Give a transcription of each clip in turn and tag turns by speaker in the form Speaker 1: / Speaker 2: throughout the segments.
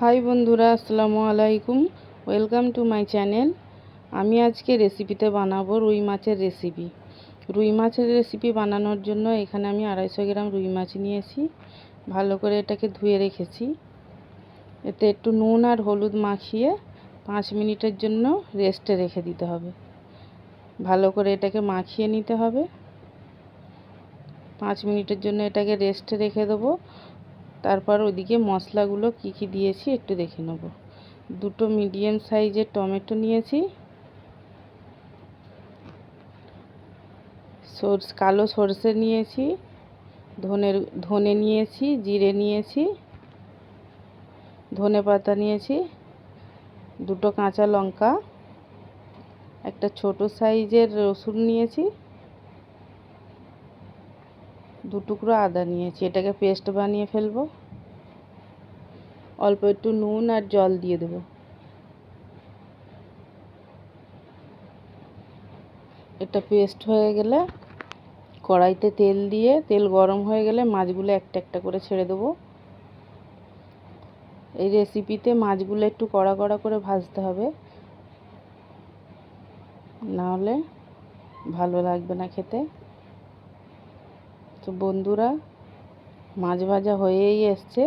Speaker 1: High বন্ধুরা, আসসালামু আলাইকুম। ওয়েলকাম টু মাই চ্যানেল আমি আজকে রেসিপিতে বানাবো রুই মাছের রেসিপি রুই মাছের রেসিপি বানানোর জন্য এখানে আমি আড়াইশো গ্রাম রুই মাছ নিয়েছি। ভালো করে এটাকে ধুয়ে রেখেছি। এতে একটু নুন আর হলুদ মাখিয়ে পাঁচ মিনিটের জন্য রেস্টে রেখে দিতে হবে। ভালো করে এটাকে মাখিয়ে নিতে হবে। পাঁচ মিনিটের জন্য এটাকে রেস্টে রেখে দেবো। তারপর ওদিকে মশলাগুলো কি কি দিয়েছি একটু দেখে নেব। দুটো মিডিয়াম সাইজের টমেটো নিয়েছি। সর্ষ, কালো সর্ষে নিয়েছি। ধনের, ধনে নিয়েছি, জিরে নিয়েছি। ধনে পাতা নিয়েছি। দুটো কাঁচা লঙ্কা। একটা ছোট সাইজের রসুন নিয়েছি। দু টুকরো আদা নিয়েছি। এটাকে পেস্ট বানিয়ে ফেলব। অল্প একটু নুন আর জল দিয়ে দেবো। এটা পেস্ট হয়ে গেলে কড়াইতে তেল দিয়ে, তেল গরম হয়ে গেলে মাছগুলো একটা একটা করে ছেড়ে দেবো। এই রেসিপিতে মাছগুলো একটু কড়া কড়া করে ভাজতে হবে। নাহলে ভালো লাগবে না খেতে। তো বন্ধুরা, মাছ ভাজা হয়েই এসছে।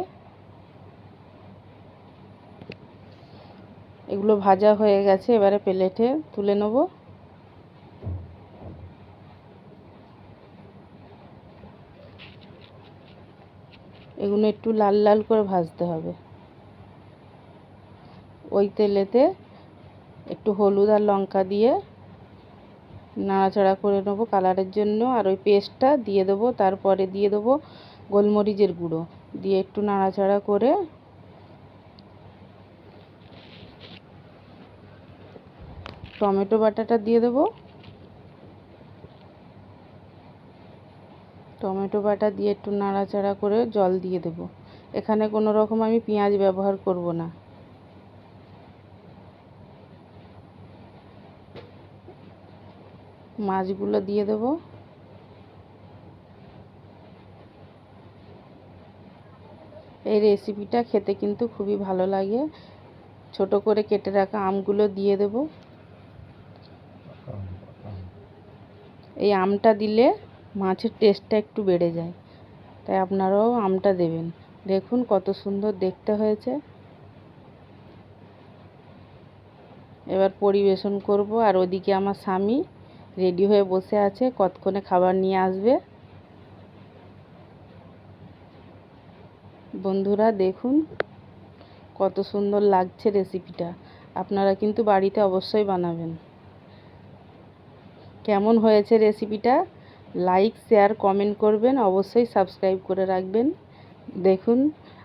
Speaker 1: এগুলো ভাজা হয়ে গেছে, এবারে প্লেটে তুলে নেব। এগুলো একটু লাল লাল করে ভাজতে হবে। ওই তেলেতে একটু হলুদ আর লঙ্কা দিয়ে নাড়াচাড়া করে নেব কালারের জন্য। আর ওই পেস্টটা দিয়ে দেবো, তারপরে দিয়ে দেবো গোলমরিচের গুঁড়ো। দিয়ে একটু নাড়াচাড়া করে টমেটো বাটাটা দিয়ে দেবো। টমেটো বাটা দিয়ে একটু নাড়াচাড়া করে জল দিয়ে দেবো। এখানে কোনো রকম আমি পেঁয়াজ ব্যবহার করব না। মাছগুলো দিয়ে দেব। এই রেসিপিটা খেতে কিন্তু খুবই ভালো লাগে। ছোট করে কেটে রাখা আমগুলো দিয়ে দেব। এই আমটা দিলে মাছের টেস্টটা একটু বেড়ে যায়। তাই আপনারাও আমটা দেবেন। দেখুন কত সুন্দর দেখতে হয়েছে। এবার পরিবেশন করব আর ওদিকে আমার স্বামী রেডি হয়ে বসে আছে, কতক্ষণে খাবার নিয়ে আসবে। বন্ধুরা, দেখুন কত সুন্দর লাগছে রেসিপিটা আপনারা কিন্তু বাড়িতে অবশ্যই বানাবেন। কেমন হয়েছে রেসিপিটা লাইক শেয়ার কমেন্ট করবেন। অবশ্যই সাবস্ক্রাইব করে রাখবেন। দেখুন,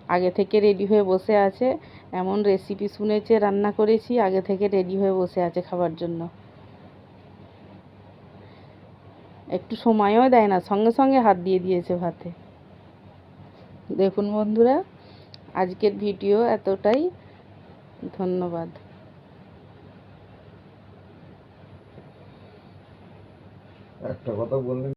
Speaker 1: আগে থেকে রেডি হয়ে বসে আছে। এমন রেসিপি শুনেছে, রান্না করেছি, আগে থেকে রেডি হয়ে বসে আছে খাবার জন্য। একটু সময়ও দেয় না, সঙ্গে সঙ্গে হাত দিয়ে দিয়েছে ভাতে। দেখুন বন্ধুরা, আজকের ভিডিও এতটাই। ধন্যবাদ।
Speaker 2: একটা কথা বললেন